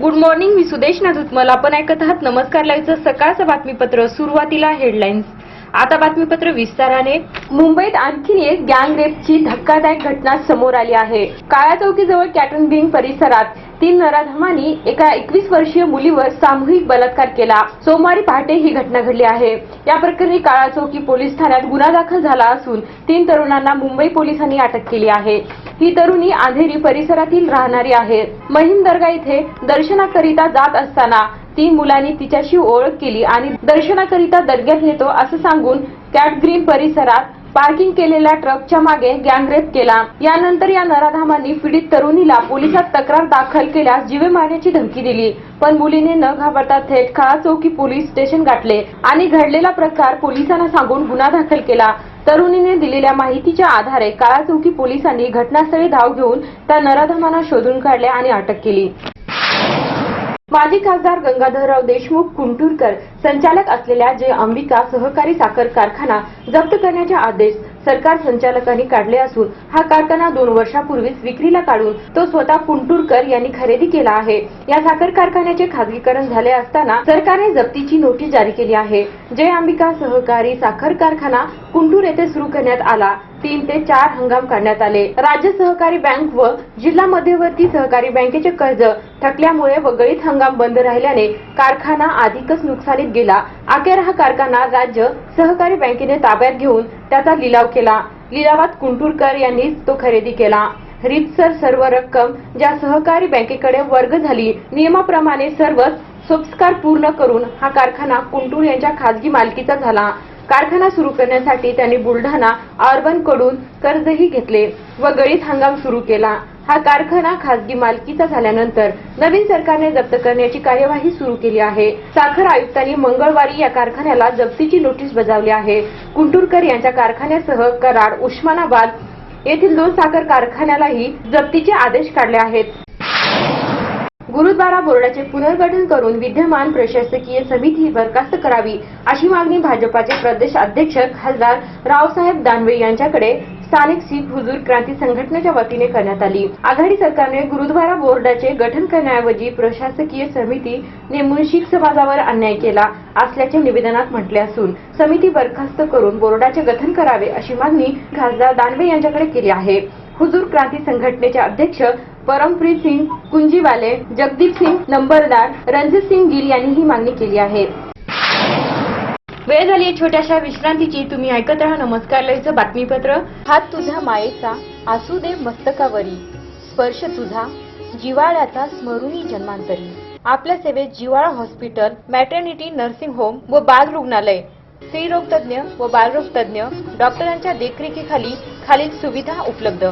Good morning मी सुदेश नाजुतमल आपण ऐकत आहात. नमस्कार लाईव्हचं सकाळचं बातमीपत्र. सुरुवातीला हेडलाईन्स आता बातमीपत्र विस्ताराने. मुंबईत आणखीन एक गँग रेपची धक्कादायक घटना समोर आली आहे. काळा चौकीजवळ कॅटन बिंग परिसरात तीन नराधमांनी एका एकवीस वर्षीय मुलीवर सामूहिक बलात्कार केला. सोमवारी पहाटे ही घटना घडली आहे. या प्रकरणी काळा चौकी पोलीस ठाण्यात गुन्हा दाखल झाला असून तीन तरुणांना मुंबई पोलिसांनी अटक केली आहे. ही तरुणी अंधेरी परिसरातील राहणारी आहे. महिम दर्गा इथे दर्शनाकरिता जात असताना तीन मुलांनी तिच्याशी ओळख केली आणि दर्शनाकरिता दर्ग्यात येतो असं सांगून कॅट ग्रीन परिसरात पार्किंग केलेल्या ट्रकच्या मागे गँगरेप केला. यानंतर या नराधामांनी पीडित तरुणीला पोलिसात तक्रार दाखल केल्यास जीवे मारण्याची धमकी दिली. पण मुलीने न घाबरता थेट काळा चौकी पोलीस स्टेशन गाठले आणि घडलेला प्रकार पोलिसांना सांगून गुन्हा दाखल केला. तरुणीने दिलेल्या माहितीच्या आधारे काळा चौकी पोलिसांनी घटनास्थळी धाव घेऊन त्या नराधमांना शोधून काढले आणि अटक केली. माजी खासदार गंगाधरराव देशमुख कुंटूरकर संचालक असलेल्या जे अंबिका सहकारी साखर कारखाना जप्त करण्याचे आदेश सरकार संचालकांनी काढले असून हा कारखाना दोन वर्षापूर्वीच विक्रीला काढून तो स्वतः कुंटूरकर यांनी खरेदी केला आहे. या साखर कारखान्याचे खासगीकरण झाले असताना सरकारने जप्तीची नोटीस जारी केली आहे. जय अंबिका सहकारी साखर कारखाना कुंटूर येथे सुरू करण्यात आला. तीन ते चार हंगाम काढण्यात आले. राज्य सहकारी बँक व जिल्हा मध्यवर्ती सहकारी बँकेचे कर्ज थकल्यामुळे व गळीत हंगाम बंद राहिल्याने कारखाना अधिकच नुकसानीत गेला. अखेर हा कारखाना राज्य सहकारी बँकेने ताब्यात घेऊन त्याचा लिलाव केला. लिलावात कुंटुरकर यांनीच तो खरेदी केला. रीतसर सर्व रक्कम ज्या सहकारी बँकेकडे वर्ग झाली नियमाप्रमाणे सर्वच संस्कार पूर्ण करून हा कारखाना कुंटूर यांच्या खासगी मालकीचा झाला. कारखाना सुरू करण्यासाठी त्यांनी बुलढाणा अर्बनकडून कर्जही घेतले व गळीत हंगाम सुरू केला. हा कारखाना खासगी मालकीचा झाल्यानंतर नवीन सरकारने जप्त करण्याची कार्यवाही सुरू केली आहे. साखर आयुक्तांनी मंगळवारी या कारखान्याला जप्तीची नोटीस बजावली आहे. कुंटूरकर यांच्या कारखान्यासह कराड उस्मानाबाद येथील दोन साखर कारखान्यालाही जप्तीचे आदेश काढले आहेत. गुरुद्वारा बोर्डाचे पुनर्गठन करून विद्यमान प्रशासकीय समिती बरखास्त करावी अशी मागणी भाजपाचे प्रदेश अध्यक्ष खासदार रावसाहेब दानवे यांच्याकडे स्थानिक शीख हुजूर क्रांती संघटनेच्या वतीने करण्यात आली. आघाडी सरकारने गुरुद्वारा बोर्डाचे गठन करण्याऐवजी प्रशासकीय समिती नेमून शीख समाजावर अन्याय केला असल्याचे निवेदनात म्हटले असून समिती बरखास्त करून बोर्डाचे गठन करावे अशी मागणी खासदार दानवे यांच्याकडे केली आहे. हुजूर क्रांती संघटनेचे अध्यक्ष परमप्रीत सिंग कुंजीवाले जगदीप सिंग नंबरदार रणजित सिंग गिल यांनी ही मागणी केली आहे. वेळ झाली आहे छोट्याशा विश्रांतीची. तुम्ही ऐकत राहा नमस्कार लाईव्हचं बातमीपत्र. हात तुझ्या मायेचा आसू दे मस्तकावरी. स्पर्श तुझा जिवाळ्याचा स्मरुनी जन्मांतरी. आपल्या सेवेत जिवाळा हॉस्पिटल मॅटर्निटी नर्सिंग होम व बाल रुग्णालय स्त्रीरोग तज्ञ व बालरोग तज्ञ डॉक्टरांच्या देखरेखीखाली खालील सुविधा उपलब्ध.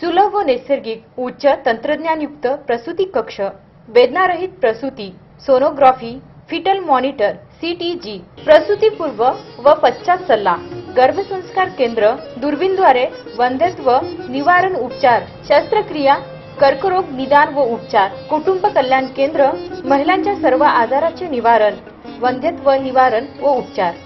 सुलभ व नैसर्गिक उच्च तंत्रज्ञानयुक्त प्रसूती कक्ष वेदनारहित प्रसूती सोनोग्राफी फिटल मॉनिटर सीटीजी प्रसूतीपूर्व व पश्चात सल्ला गर्भसंस्कार केंद्र दुर्बीनद्वारे वंध्यत्व निवारण उपचार शस्त्रक्रिया कर्करोग निदान व उपचार कुटुंब कल्याण केंद्र महिलांच्या सर्व आजाराचे निवारण वंध्यत्व निवारण व उपचार.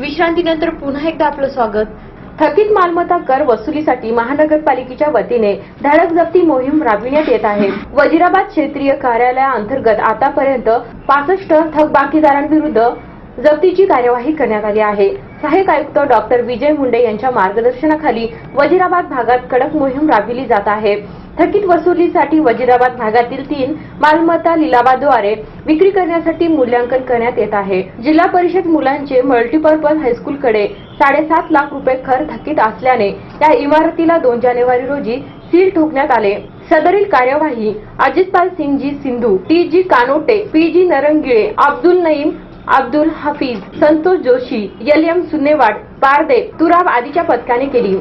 विश्रांतीनंतर पुन्हा एकदा आपलं स्वागत. थकीत मालमत्ता कर वसुलीसाठी महानगरपालिकेच्या वतीने धडक जप्ती मोहीम राबविण्यात येत आहे. वजिराबाद क्षेत्रीय कार्यालयाअंतर्गत आतापर्यंत पासष्ट थकबाकीदारांविरुद्ध जप्तीची कार्यवाही करण्यात आली आहे. सहाय्यक आयुक्त डॉक्टर विजय मुंडे यांच्या मार्गदर्शनाखाली वजिराबाद भागात कडक मोहीम राबविली जात आहे. थकीत वसुलीसाठी वजिराबाद भागातील तीन मालमत्ता लिलावाद्वारे विक्री करण्यासाठी मूल्यांकन करण्यात येत आहे. जिल्हा परिषद मुलांचे मल्टीपर्पज हायस्कूलकडे साडेसात लाख रुपये खर थकीत असल्याने या इमारतीला दोन जानेवारी रोजी सील ठोकण्यात आले. सदरील कार्यवाही Ajitpal Singhji Sindhu T G Kanote P G Narangile Abdul Naeem Abdul Hafeez Santosh Joshi L M Sunnewad Parde Turab आदीच्या पथकाने केली.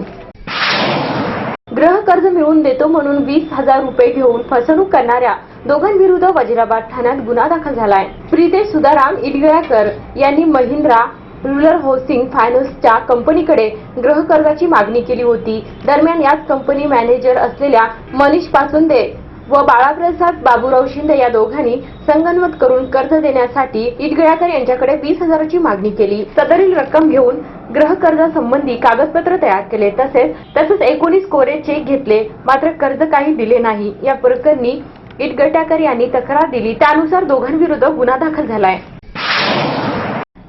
ग्रह कर्ज मिळवून देतो म्हणून वीस हजार रुपये घेऊन फसवणूक करणाऱ्या दोघांविरुद्ध वजिराबाद ठाण्यात गुन्हा दाखल झालाय. प्रितेश सुदाराम इडगळ्याकर यांनी महिंद्रा रुरल हाऊसिंग फायनान्सच्या कंपनीकडे ग्रह कर्जाची मागणी केली होती. दरम्यान याच कंपनी मॅनेजर असलेल्या मनीष पाचुंदे व बाळाप्रसाद बाबूराव शिंदे या दोघांनी संगनमत करून कर्ज देण्यासाठी इटगळ्याकर यांच्याकडे वीस हजाराची मागणी केली. सदरील रक्कम घेऊन ग्रह कर्जासंबंधी कागदपत्र तयार केले. तसेच तसेच एकोणीस कोरे चेक घेतले. मात्र कर्ज काही दिले नाही. या प्रकरणी इटगट्याकर यांनी तक्रार दिली. त्यानुसार दोघांविरुद्ध गुन्हा दाखल झालाय.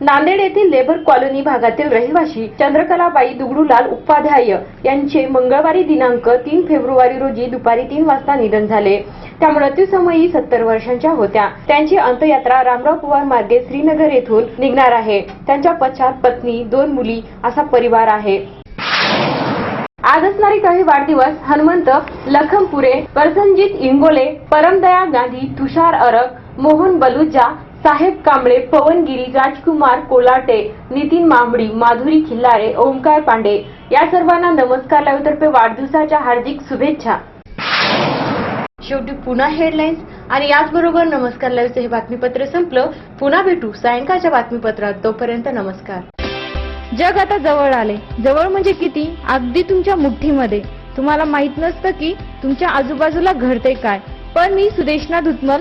नांदेड येथील लेबर कॉलनी भागातील रहिवाशी चंद्रकलाबाई दुगडूलाल उपाध्याय यांचे मंगळवारी दिनांक तीन फेब्रुवारी रोजी दुपारी तीन वाजता निधन झाले. त्या मृत्यूसमयी सत्तर वर्षांच्या होत्या. त्यांची अंत्ययात्रा रामराव पवार मार्गे श्रीनगर येथून निघणार आहे. त्यांच्या पश्चात पत्नी दोन मुली असा परिवार आहे. आज असणारे काही वाढदिवस हनुमंत लखमपुरे प्रसंजित इंगोले परमदया गांधी तुषार अरक मोहन बलुजा साहेब कांबळे पवनगिरी राजकुमार कोलाटे नितीन मांबडी माधुरी खिल्लारे ओमकार पांडे या सर्वांना नमस्कार. लाईव्हतर्फे वाढदिवसाच्या हार्दिक शुभेच्छा. शेवटी पुन्हा हेडलाईन्स आणि याचबरोबर नमस्कार. लाईव्हचं हे बातमीपत्र संपलं. पुन्हा भेटू सायंकाळच्या बातमीपत्रात. तोपर्यंत नमस्कार. जग आता जवळ आले. जवळ म्हणजे किती? अगदी तुमच्या मुठ्ठीमध्ये तुम्हाला माहीत नसतं की तुमच्या आजूबाजूला घडते काय. पण मी सुदेशना धुतमल